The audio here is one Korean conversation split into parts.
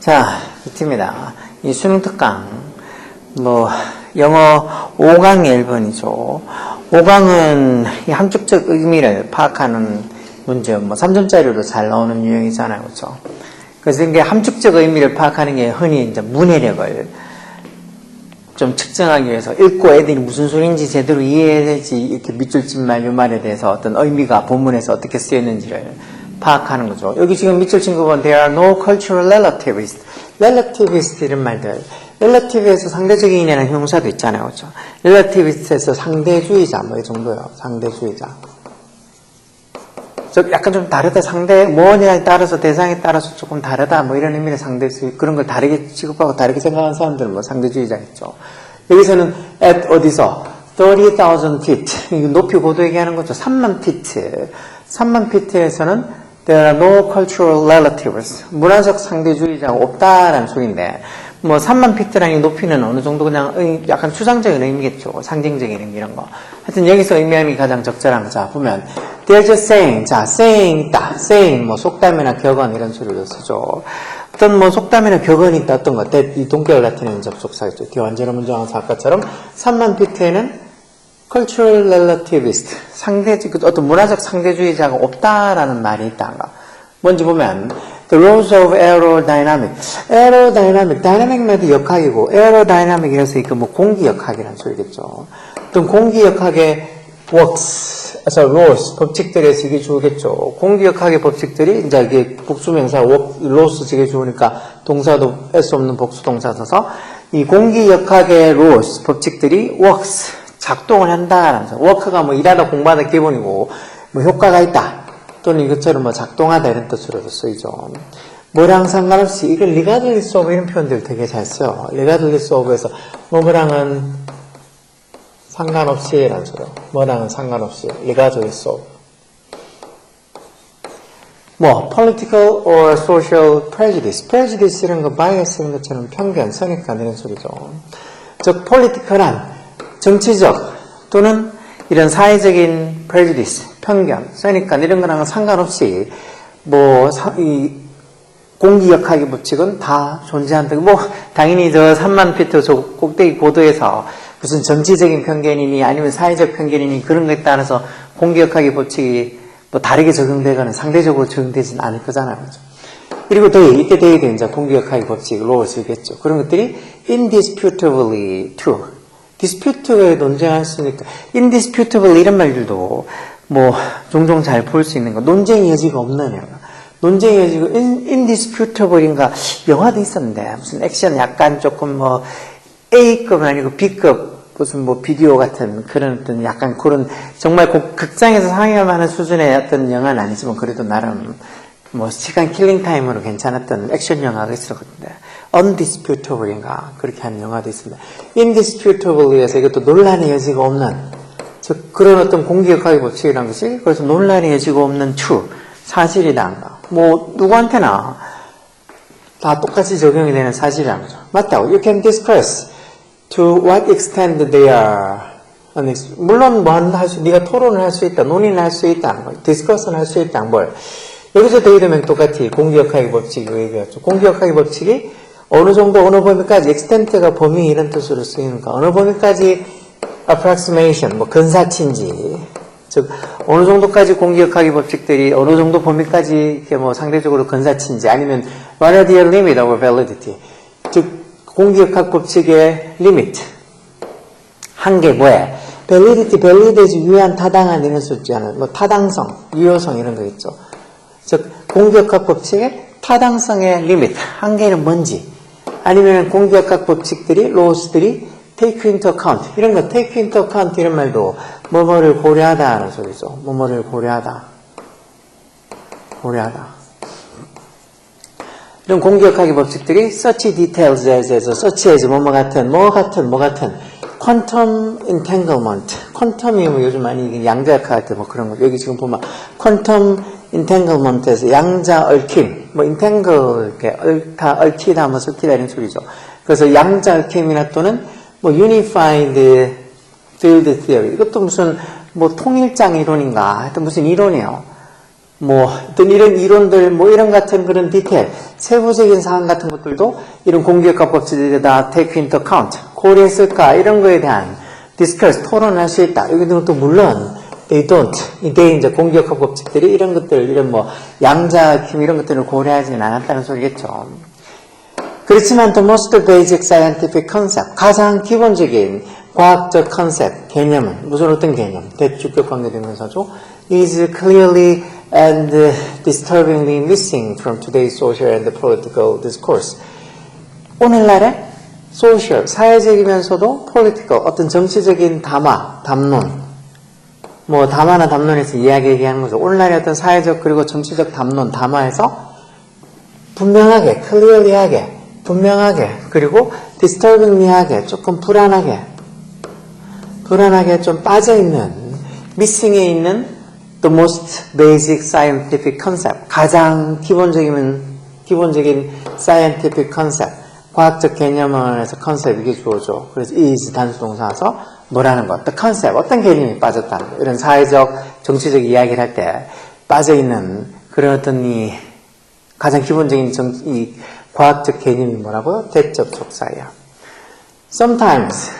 자, 이트입니다. 이 수능 특강, 뭐, 영어 5강의 1번이죠. 5강은 이 함축적 의미를 파악하는 문제, 뭐, 3점짜리로 잘 나오는 유형이잖아요. 그죠? 그래서 이게 함축적 의미를 파악하는 게 흔히 이제 문해력을 좀 측정하기 위해서 읽고 애들이 무슨 소리인지 제대로 이해해야 되지 이렇게 밑줄짓말 요 말에 대해서 어떤 의미가 본문에서 어떻게 쓰였는지를 파악하는 거죠. 여기 지금 밑줄 친 거 보면 there are no cultural relativists. relativist 이런 말들. relative에서 상대적인이라는 형용사도 있잖아요. 그렇죠? relativist에서 상대주의자 뭐 이 정도요. 상대주의자. 저 약간 좀 다르다 상대 뭐냐에 따라서 대상에 따라서 조금 다르다 뭐 이런 의미의 상대주의 그런 걸 다르게 취급하고 다르게 생각하는 사람들은 뭐 상대주의자겠죠. 여기서는 at 어디서 30,000 feet 높이 고도 얘기하는 거죠. 3만 feet 3만 feet에서는 there are no cultural relatives 문화적 상대주의자가 없다라는 소리인데 뭐 3만 피트라는 높이는 어느 정도 그냥 의- 약간 추상적인 의미겠죠. 상징적인 의미 이런 거. 하여튼 여기서 의미하는 게 가장 적절한 거. 자, 보면 there's a saying. 자, saying 있다. saying 뭐 속담이나 격언 이런 소리로 쓰죠. 어떤 뭐 속담이나 격언이 있다 어떤 것. 이 동격을 나타내는 접속사겠죠. 뒤 완전한 문장한 아까처럼 3만 피트에는 cultural relativist 상대 그 어떤 문화적 상대주의자가 없다라는 말이 있다가 뭔지 보면 the rules of aerodynamic aerodynamic dynamic마다 역학이고 aerodynamic이라서 이거 뭐 공기 역학이라는 소리겠죠 어떤 공기 역학의 works 그래서 법칙들에서 이게 좋겠죠 공기 역학의 법칙들이 이제 이게 복수명사 rules 이게 좋으니까 동사도 뺄수 없는 복수 동사 써서 이 공기 역학의 rules 법칙들이 works 작동을 한다라는 거. 워크가 뭐 일하다 공부하다 기본이고 뭐 효과가 있다 또는 이것처럼 뭐 작동하다 이런 뜻으로도 쓰이죠. 뭐랑 상관없이 이걸 리가들리스 오브 이런 표현들 되게 잘 써요. 리가들리스 오브에서 뭐뭐랑은 상관없이 라는 소리요. 뭐랑은 상관없이 오브. 뭐 political or social prejudice, prejudice 이런 거 bias 이런 것처럼 편견, 선입관 이런 소리죠. 즉 political한 정치적 또는 이런 사회적인 prejudice, 편견, 선입관 이런 거랑은 상관없이 뭐이 공기 역학의 법칙은 다 존재한다. 뭐 당연히 저 3만 피트 저 꼭대기 고도에서 무슨 정치적인 편견이니 아니면 사회적 편견이니 그런 것에 따라서 공기역학의 법칙이 뭐 다르게 적용되거나 상대적으로 적용되지는 않을 거잖아요. 그죠? 그리고 더 이때 대에 이제 공기역학의 법칙, 로를 쓰겠죠. 그런 것들이 indisputably true. 디스퓨트에 논쟁할 수 있으니까 indisputable 이런 말들도 뭐 종종 잘 볼 수 있는 거 논쟁의 여지가 없는 영화 논쟁의 여지가 in, indisputable인가 영화도 있었는데 무슨 액션 약간 조금 뭐 A급은 아니고 B급 무슨 뭐 비디오 같은 그런 어떤 약간 그런 정말 곡- 극장에서 만한 수준의 어떤 영화는 아니지만 그래도 나름 뭐 시간 킬링 타임으로 괜찮았던 액션 영화가 있었거든요. undisputable인가 그렇게 한 영화도 있습니다. indisputable에서 이것도 논란의 여지가 없는 즉 그런 어떤 공기역학의 법칙이라는 것이 그래서 논란의 여지가 없는 true 사실이다. 뭐 누구한테나 다 똑같이 적용이 되는 사실이라는 거죠. 맞다고. You can discuss to what extent they are 물론 뭐할수 네가 토론을 할 수 있다, 논의를 할 수 있다는 거, 디스커스는 할수 있다는 걸 여기서 데이드면 똑같이 공기역학의 법칙이 얘기했죠. 공기역학의 법칙이 어느 정도 어느 범위까지 extent가 범위 이런 뜻으로 쓰이니까 어느 범위까지 approximation 뭐 근사치인지 즉 어느 정도까지 공기역학의 법칙들이 어느 정도 범위까지 이렇게 뭐 상대적으로 근사치인지 아니면 what are the limit of validity 즉 공기역학 법칙의 리미트 한계 뭐야? validity, validity 유효한 타당한 이런 수 있잖아요. 뭐 타당성, 유효성 이런 거 있죠. 즉 공기역학 법칙의 타당성의 리미트 한계는 뭔지 아니면 공기역학 법칙들이 로스들이 take into account 이런 거 take into account 이런 말도 뭐뭐를 고려하다는 소리죠. 뭐뭐를 고려하다. 고려하다. 이런 공기역학의 법칙들이 such details as에서 such as 뭐뭐 같은 뭐 같은 뭐 같은. quantum entanglement. 퀀텀이 뭐 요즘 많이 양자역학 할때 뭐 그런 거. 여기 지금 보면 quantum entanglement에서 양자 얽힘. 뭐 entangle 이렇게 얽다 얽히다 뭐 섞이다 이런 소리죠. 그래서 양자 얽힘이나 또는 뭐 unified field theory. 이것도 무슨 뭐 통일장 이론인가? 하여튼 무슨 이론이에요. 뭐 어떤 이런 이론들 뭐 이런 같은 그런 디테일 세부적인 사항 같은 것들도 이런 공기역학 법칙들이 다 take into account 고려했을까 이런 거에 대한 discuss 토론할 수 있다. 여기 등은 또 물론 they don't 이게 이제 공기역학 법칙들이 이런 것들 이런 뭐 양자 힘 이런 것들을 고려하지는 않았다는 소리겠죠. 그렇지만 the most basic scientific concept 가장 기본적인 과학적 컨셉 개념은 무슨 어떤 개념 대주격 관계되면서죠 is clearly and disturbingly missing from today's social and political discourse. 오늘날의 소셜 사회적이면서도 political 어떤 정치적인 담화 담론. 뭐 담화나 담론에서 이야기 얘기하는 거죠. 오늘날의 어떤 사회적 그리고 정치적 담론 담화에서 분명하게, 클리어리하게, 분명하게, 그리고 디스터빙리하게, 조금 불안하게, 불안하게 좀 빠져있는, 미싱에 있는 the most basic scientific concept, 가장 기본적인, 기본적인 scientific concept, 과학적 개념에서 컨셉 이게 주어져. 그래서 is 단수 동사서 뭐라는 것, the concept, 어떤 개념이 빠졌다는 거. 이런 사회적, 정치적 이야기를 할 때 빠져있는 그런 어떤 이 가장 기본적인 정, 이 과학적 개념이 뭐라고요? 대적 족사예요. Sometimes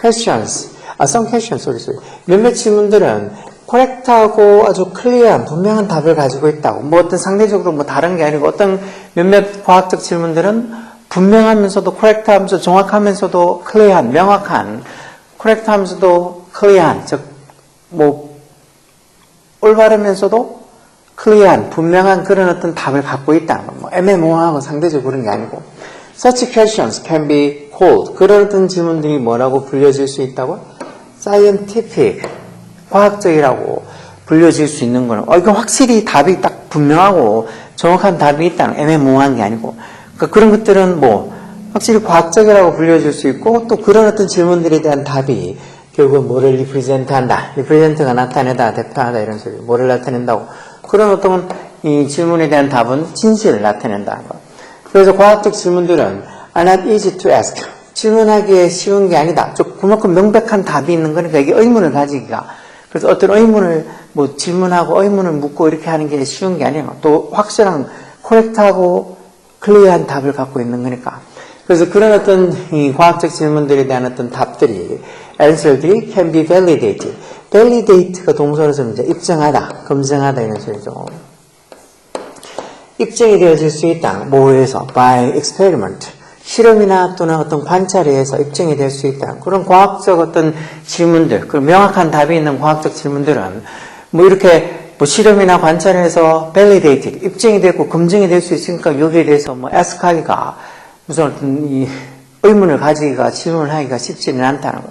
questions, 아, some questions, sorry, sorry. 몇몇 질문들은 correct하고 아주 클리어한 분명한 답을 가지고 있다고. 뭐 어떤 상대적으로 뭐 다른 게 아니고 어떤 몇몇 과학적 질문들은 분명하면서도 correct하면서 정확하면서도 클리어한, 명확한, correct하면서도 클리어한, 즉, 뭐 올바르면서도 클리어한, 분명한 그런 어떤 답을 갖고 있다는 거. 뭐 애매모호하고 상대적으로 그런 게 아니고. Such questions can be called. 그런 어떤 질문들이 뭐라고 불려질 수 있다고? Scientific. 과학적이라고 불려질 수 있는 거는. 어, 이거 확실히 답이 딱 분명하고 정확한 답이 있다는 거. 애매모호한 게 아니고. 그러니까 그런 것들은 뭐, 확실히 과학적이라고 불려질 수 있고, 또 그런 어떤 질문들에 대한 답이 결국 뭐를 리프레젠트 한다. 리프레젠트가 나타내다, 대표하다 이런 소리. 뭐를 나타낸다고. 그런 어떤 이 질문에 대한 답은 진실을 나타낸다는 것. 그래서 과학적 질문들은 are not easy to ask. 질문하기에 쉬운 게 아니다. 즉, 그만큼 명백한 답이 있는 거니까 이게 의문을 가지기가. 그래서 어떤 의문을 뭐 질문하고 의문을 묻고 이렇게 하는 게 쉬운 게 아니에요. 또 확실한, 코렉트하고 클리어한 답을 갖고 있는 거니까. 그래서 그런 어떤 이 과학적 질문들에 대한 어떤 답들이, answer들이 can be validated. validate가 동사로서 이제 입증하다, 검증하다 이런 소리죠. 입증이 되어질 수 있다. 뭐에서? by experiment. 실험이나 또는 어떤 관찰에 의해서 입증이 될 수 있다. 그런 과학적 어떤 질문들, 그런 명확한 답이 있는 과학적 질문들은 뭐 이렇게 뭐 실험이나 관찰에서 validated, 입증이 되고 검증이 될 수 있으니까 여기에 대해서 뭐 ask하기가 무슨 이 의문을 가지기가 질문을 하기가 쉽지는 않다는 거.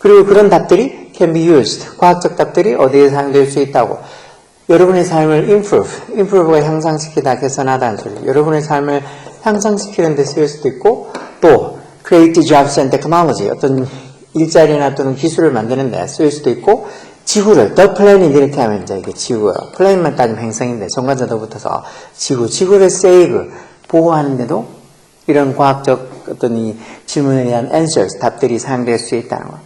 그리고 그런 답들이 can be used. 과학적 답들이 어디에 사용될 수 있다고. 여러분의 삶을 improve, improve가 향상시키다, 개선하다는 소리. 여러분의 삶을 향상시키는 데 쓰일 수도 있고, 또 create jobs and technology, 어떤 일자리나 또는 기술을 만드는 데 쓰일 수도 있고, 지구를, the planet 이렇게 하면 이제 이게 지구예요. 플레인만 따지면 행성인데, 정관자도 붙어서 지구, 지구를 save, 보호하는데도 이런 과학적 어떤 이 질문에 대한 answers, 답들이 사용될 수 있다는 거.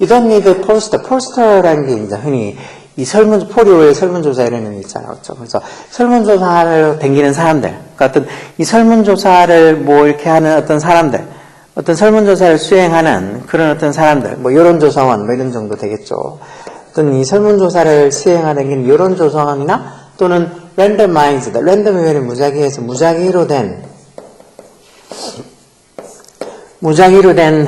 Need a poster. poster라는 게 이제 흔히 이 설문, 포리오의 설문조사 이런 의미 있잖아요. 그렇죠? 그래서 설문조사를 댕기는 사람들, 그러니까 어떤 이 설문조사를 뭐 이렇게 하는 어떤 사람들, 어떤 설문조사를 수행하는 그런 어떤 사람들, 뭐 여론조사원 뭐 이런 정도 되겠죠. 어떤 이 설문조사를 수행하는 여론조사원이나 또는 랜덤마이즈드, 랜덤이면 무작위에서 무작위로 된 무작위로 된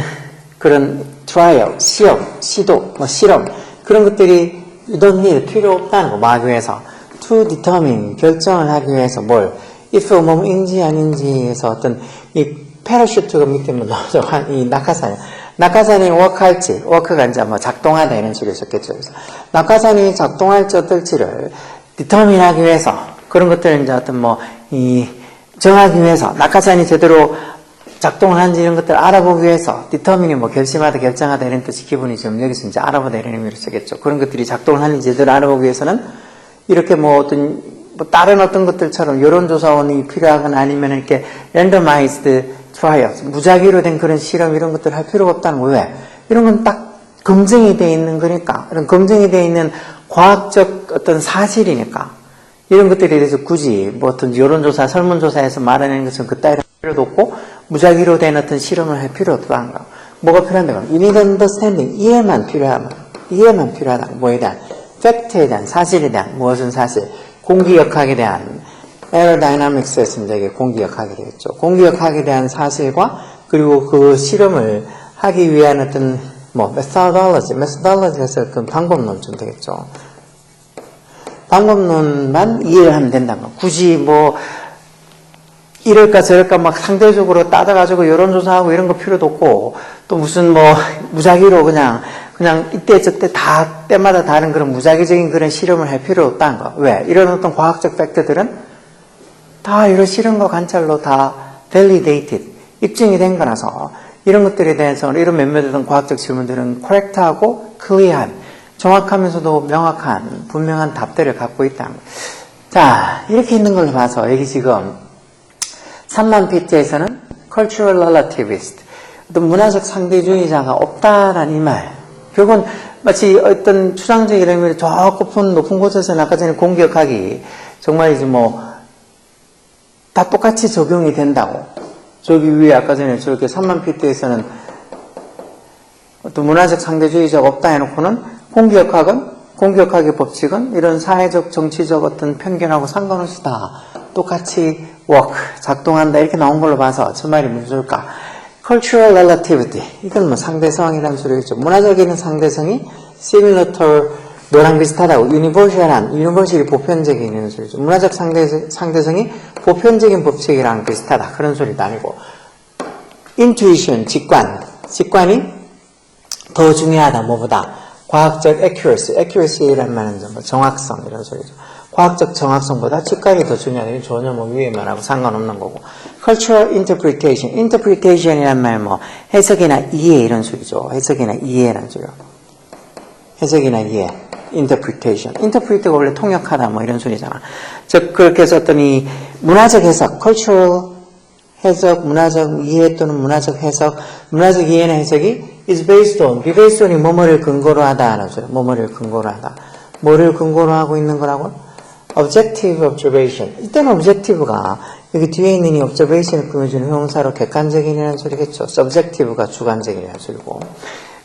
그런 트라이얼, 시험, 시도, 뭐 실험 그런 것들이 don't need, 필요 없다는 거 마귀에서 to determine, 결정을 하기 위해서 뭘 if 몸인지 아닌지에서 어떤 이 패러슈트가 밑에 뭐 나오죠. 이 낙하산. 낙하산이 워크할지, 워크가 이제 뭐 작동하다 이런 식으로 있었겠죠. 그래서 낙하산이 작동할지 어떨지를 디터민 하기 위해서 그런 것들을 이제 어떤 뭐 이 정하기 위해서 낙하산이 제대로 작동을 하는지 이런 것들을 알아보기 위해서 디터민이 뭐 결심하다 결정하다 이런 뜻이 기분이 좀 여기서 이제 알아보다 이런 의미로 쓰겠죠. 그런 것들이 작동을 하는지 제대로 알아보기 위해서는 이렇게 뭐 어떤 뭐 다른 어떤 것들처럼 여론조사원이 필요하거나 아니면 이렇게 랜덤아이즈드 트라이얼 무작위로 된 그런 실험 이런 것들 할 필요가 없다는 거예요. 왜? 이런 건 딱 검증이 돼 있는 거니까 이런 검증이 돼 있는 과학적 어떤 사실이니까 이런 것들에 대해서 굳이 뭐 어떤 여론조사, 설문조사에서 말하는 것은 그따위로 필요도 없고 무작위로 된 어떤 실험을 할 필요도 없다는 거. 뭐가 필요한가? You need understanding. 이해만 필요하면 이해만 필요하다. 뭐에 대한 팩트에 대한 사실에 대한 무엇은 사실 공기역학에 대한 에어다이나믹스에서 이제 공기역학이 되겠죠. 공기역학에 대한 사실과 그리고 그 실험을 하기 위한 어떤 뭐 methodology, methodology에서 그 방법론 좀 되겠죠. 방법론만 이해를 하면 된다는 거. 굳이 뭐 이럴까 저럴까 막 상대적으로 따져가지고 여론조사하고 이런 거 필요도 없고 또 무슨 뭐 무작위로 그냥 그냥 이때 저때 다 때마다 다른 그런 무작위적인 그런 실험을 할 필요 없다는 거. 왜? 이런 어떤 과학적 팩트들은 다 이런 실험과 관찰로 다 validated 입증이 된 거라서 이런 것들에 대해서는 이런 몇몇 어떤 과학적 질문들은 correct하고 clear한 정확하면서도 명확한 분명한 답들을 갖고 있다는 거. 자 이렇게 있는 걸로 봐서 여기 지금 3만 피트에서는 cultural relativist 어떤 문화적 상대주의자가 없다라는 이 말. 결국은 마치 어떤 추상적인 의미로 저 높은 높은 곳에서는 아까 전에 공격하기 정말 이제 뭐 다 똑같이 적용이 된다고. 저기 위에 아까 전에 저렇게 3만 피트에서는 어떤 문화적 상대주의자가 없다 해놓고는 공기역학은 공기역학의 법칙은 이런 사회적 정치적 어떤 편견하고 상관없이 다 똑같이 work 작동한다 이렇게 나온 걸로 봐서 저 말이 무슨 소리일까? cultural relativity 이건 뭐 상대성이라는 소리겠죠. 문화적인 상대성이 similar to 너랑 비슷하다고 universal한 universal이 보편적인 이런 소리죠. 문화적 상대, 상대성이 보편적인 법칙이랑 비슷하다 그런 소리도 아니고 intuition 직관 직관이 더 중요하다 뭐보다 과학적 accuracy accuracy란 말은 뭐 정확성 이런 소리죠. 과학적 정확성보다 직관이 더 중요하다. 이건 전혀 뭐 위에 말하고 상관없는 거고. cultural interpretation interpretation이란 말 뭐 해석이나 이해 이런 소리죠. 해석이나 이해라는 소리요. 해석이나 이해. interpretation. interpret가 원래 통역하다 뭐 이런 소리잖아. 즉 그렇게 이 문화적 해석, cultural 해석, 문화적 이해 또는 문화적 해석, 문화적 이해나 해석이 is based on, be based on이 뭐뭐를 근거로 하다라는 소리. 뭐뭐를 근거로 하다. 뭐를 근거로 하고 있는 거라고? objective observation. 이때는 objective가 여기 뒤에 있는 이 observation을 꾸며주는 형용사로 객관적인이라는 소리겠죠. subjective가 주관적이라는 소리고.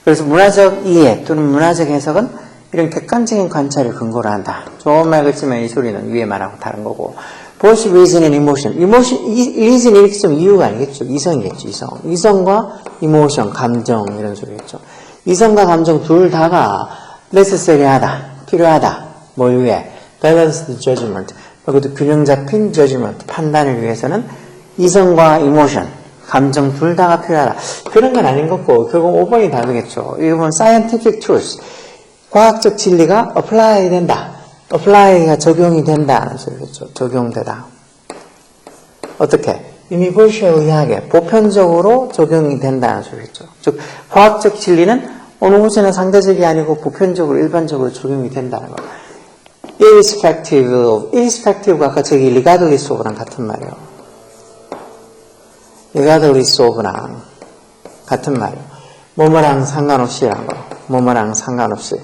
그래서 문화적 이해 또는 문화적 해석은 이런 객관적인 관찰을 근거로 한다. 좋은 말 같지만 이 소리는 위에 말하고 다른 거고. Both reason and emotion. emotion, 이- reason 이렇게 좀 이유가 아니겠죠. 이성이겠죠, 이성. 이성과 emotion, 감정 이런 소리겠죠. 이성과 감정 둘 다가 necessary하다, 필요하다. 뭘 위해? balanced judgment. 그것도 균형 잡힌 judgment, 판단을 위해서는 이성과 emotion, 감정 둘 다가 필요하다. 그런 건 아닌 거고 결국 5번이 답이겠죠. 이거 보면 scientific truth. 과학적 진리가 apply 된다. Apply가 적용이 된다는 소리겠죠. 적용되다. 어떻게? universal하게 보편적으로 적용이 된다는 소리겠죠. 즉 과학적 진리는 어느 곳에는 상대적이 아니고 보편적으로 일반적으로 적용이 된다는 거. irrespective of, irrespective가 아까 저기 regardless of랑 같은 말이에요. regardless of랑 같은 말이에요. 뭐뭐랑 상관없이라는 거. 뭐뭐랑 상관없이.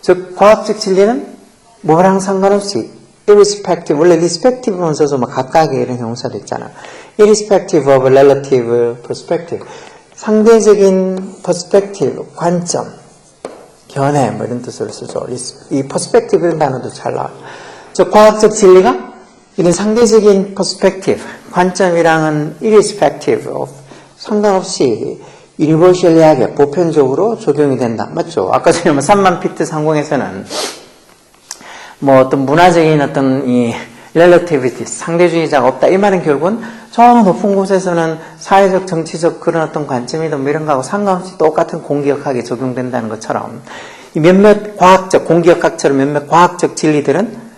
즉 과학적 진리는 뭐랑 상관없이 irrespective 원래 respective만 써서 막 각각의 이런 형사도 있잖아. irrespective of relative perspective 상대적인 perspective 관점 견해 뭐 이런 뜻으로 쓰죠. 이 perspective라는 단어도 잘 나와요. 즉 과학적 진리가 이런 상대적인 perspective 관점이랑은 irrespective of 상관없이 유니버셜리하게 보편적으로 적용이 된다. 맞죠? 아까 전에 뭐 3만 피트 상공에서는 뭐 어떤 문화적인 어떤 이 relativity, 상대주의자가 없다. 이 말은 결국은 저 높은 곳에서는 사회적, 정치적 그런 어떤 관점이든 뭐 이런 거하고 상관없이 똑같은 공기역학에 적용된다는 것처럼 이 몇몇 과학적, 공기역학처럼 몇몇 과학적 진리들은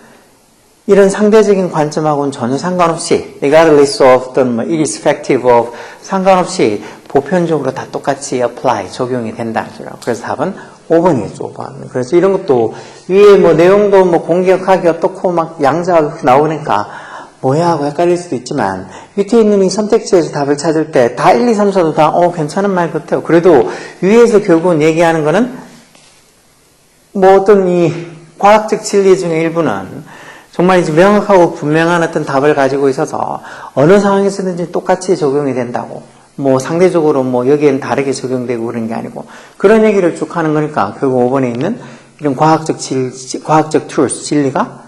이런 상대적인 관점하고는 전혀 상관없이 regardless of 어떤 뭐 irrespective of 상관없이 보편적으로 다 똑같이 apply 적용이 소리요. 그래서 답은 5번이겠죠, 5번. 그래서 이런 것도 위에 뭐 내용도 뭐 공격하기 어떻고 막 양자가 나오니까 뭐야 하고 헷갈릴 수도 있지만 밑에 있는 이 선택지에서 답을 찾을 때 다 1, 2, 3, 4도 다 어, 괜찮은 말 같아요. 그래도 위에서 결국은 얘기하는 거는 뭐 어떤 이 과학적 진리 중에 일부는 정말 이제 명확하고 분명한 어떤 답을 가지고 있어서 어느 상황에서든지 똑같이 적용이 된다고. 뭐 상대적으로 뭐 여기에는 다르게 적용되고 그런 게 아니고 그런 얘기를 쭉 하는 거니까 결국 5번에 있는 이런 과학적 진, 과학적 truth, 진리가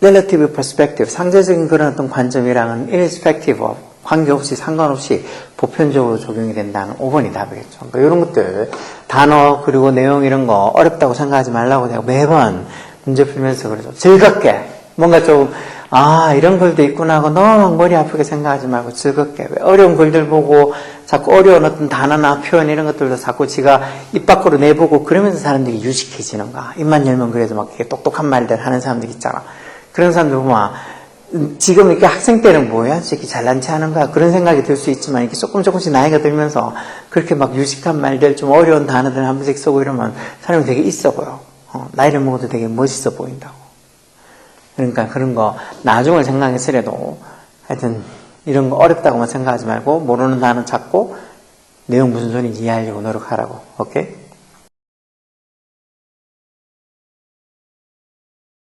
relative perspective, 상대적인 그런 어떤 관점이랑은 irrespective of, 관계없이 상관없이 보편적으로 적용이 된다는 5번이 답이겠죠. 그러니까 이런 것들, 단어, 그리고 내용 이런 거 어렵다고 생각하지 말라고 내가 매번 문제 풀면서 그러죠. 즐겁게, 뭔가 좀, 아, 이런 글도 있구나 하고 너무 머리 아프게 생각하지 말고 즐겁게. 왜 어려운 글들 보고 자꾸 어려운 어떤 단어나 표현 이런 것들도 자꾸 지가 입 밖으로 내보고 그러면서 사람들이 유식해지는가. 입만 열면 그래도 막 이렇게 똑똑한 말들 하는 사람들 있잖아. 그런 사람들 보면 음, 지금 이렇게 학생 때는 뭐야? 저렇게 잘난 체 하는 거야? 그런 생각이 들 수 있지만 이렇게 조금 조금씩 나이가 들면서 그렇게 막 유식한 말들 좀 어려운 단어들 한 번씩 쓰고 이러면 사람이 되게 있어 보여. 어, 나이를 먹어도 되게 멋있어 보인다고. 그러니까 그런 거 나중을 생각했으려도 하여튼 이런 거 어렵다고만 생각하지 말고 모르는 단어 찾고 내용 무슨 소리인지 이해하려고 노력하라고. 오케이?